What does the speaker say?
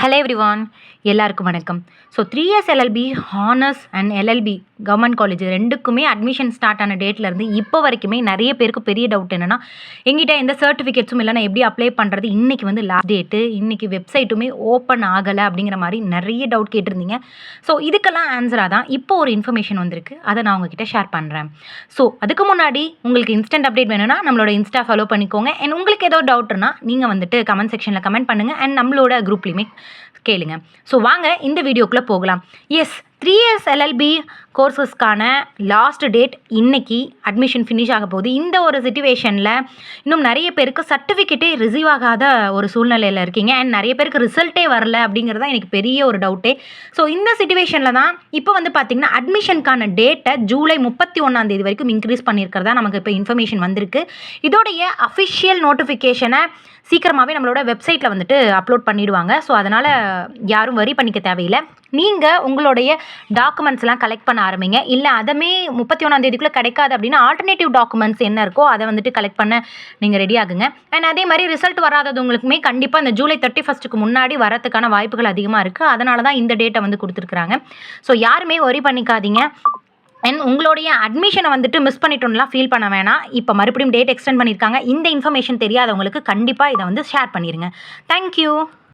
Hello everyone எல்லாருக்கும் வணக்கம். So three years LLB honours and LLB government college ரெண்டுக்குமே admission start ஆன டேட்லேருந்து இப்போ வரைக்குமே நிறைய பேருக்கு பெரிய டவுட் என்னென்னா எங்கிட்ட எந்த சர்டிஃபிகேட்ஸும் இல்லை நான் எப்படி அப்ளை பண்ணுறது இன்றைக்கி வந்து லாஸ்ட் டேட்டு இன்றைக்கி வெப்சைட்டுமே ஓப்பன் ஆகலை அப்படிங்கிற மாதிரி நிறைய டவுட் கேட்டிருந்தீங்க. ஸோ இதுக்கெல்லாம் ஆன்சராக தான் இப்போ ஒரு இன்ஃபர்மேஷன் வந்திருக்கு. அதை நான் உங்ககிட்ட ஷேர் பண்ணுறேன் ஸோ அதுக்கு முன்னாடி உங்களுக்கு இன்ஸ்டன்ட் அப்டேட் வேணும்னா நம்மளோட இன்ஸ்டா ஃபாலோ பண்ணிக்கோங்க. அண்ட் உங்களுக்கு ஏதோ டவுட்னா நீங்கள் வந்துட்டு கமெண்ட் செக்ஷனில் கமெண்ட் பண்ணுங்கள் அண்ட் நம்மளோட குரூப்லேயுமே கேளுங்க. ஸோ வாங்க இந்த வீடியோக்குள்ளே போகலாம். எஸ் த்ரீ இயர்ஸ் எல்எல்பி கோர்சஸ்க்கான லாஸ்ட் டேட் இன்னைக்கு அட்மிஷன் ஃபினிஷ் ஆக போகுது. இந்த ஒரு சுச்சுவேஷனில் இன்னும் நிறைய பேருக்கு சர்டிஃபிகேட்டே ரிசீவ் ஆகாத ஒரு சூழ்நிலையில் இருக்கீங்க. அண்ட் நிறைய பேருக்கு ரிசல்ட்டே வரல அப்படிங்கிறது தான் எனக்கு பெரிய ஒரு டவுட்டே ஸோ இந்த சுச்சுவேஷனில் தான் இப்போ வந்து பார்த்திங்கன்னா அட்மிஷனுக்கான டேட்டை ஜூலை முப்பத்தி ஒன்றாந்தேதி வரைக்கும் இன்க்ரீஸ் பண்ணியிருக்கிறதா நமக்கு இப்போ இன்ஃபர்மேஷன் வந்திருக்கு. இதோடைய அஃபிஷியல் நோட்டிஃபிகேஷனை சீக்கிரமாகவே நம்மளோட வெப்சைட்டில் வந்துட்டு அப்லோட் பண்ணிடுவாங்க. ஸோ அதனால் யாரும் வரி பண்ணிக்க தேவையில்லை. நீங்கள் உங்களுடைய டாக்குமெண்ட்ஸ்லாம் கலெக்ட் பண்ண ஆரம்பிங்க. இல்லை அதமே முப்பத்தி ஒன்றாந்தேதிக்குள்ளே கிடைக்காது அப்படின்னா ஆல்டர்னேட்டிவ் டாக்குமெண்ட்ஸ் என்ன இருக்கோ அதை வந்துட்டு கலெக்ட் பண்ண நீங்கள் ரெடி ஆகுங்க. அண்ட் அதே மாதிரி ரிசல்ட் வராதவங்களுக்குமே கண்டிப்பாக இந்த ஜூலை தேர்ட்டி ஃபஸ்ட்டுக்கு முன்னாடி வரதுக்கான வாய்ப்புகள் அதிகமாக இருக்குது அதனால தான் இந்த டேட்டை வந்து கொடுத்துருக்குறாங்க. ஸோ யாருமே ஒரி பண்ணிக்காதீங்க. அண்ட் உங்களுடைய அட்மிஷனை வந்துட்டு மிஸ் பண்ணிட்டோம்லாம் ஃபீல் பண்ண வேணாம். இப்போ மறுபடியும் டேட் எக்ஸ்டெண்ட் பண்ணியிருக்காங்க. இந்த இன்ஃபர்மேஷன் தெரியாதவங்களுக்கு கண்டிப்பாக இதை வந்து ஷேர் பண்ணிடுங்க தேங்க்யூ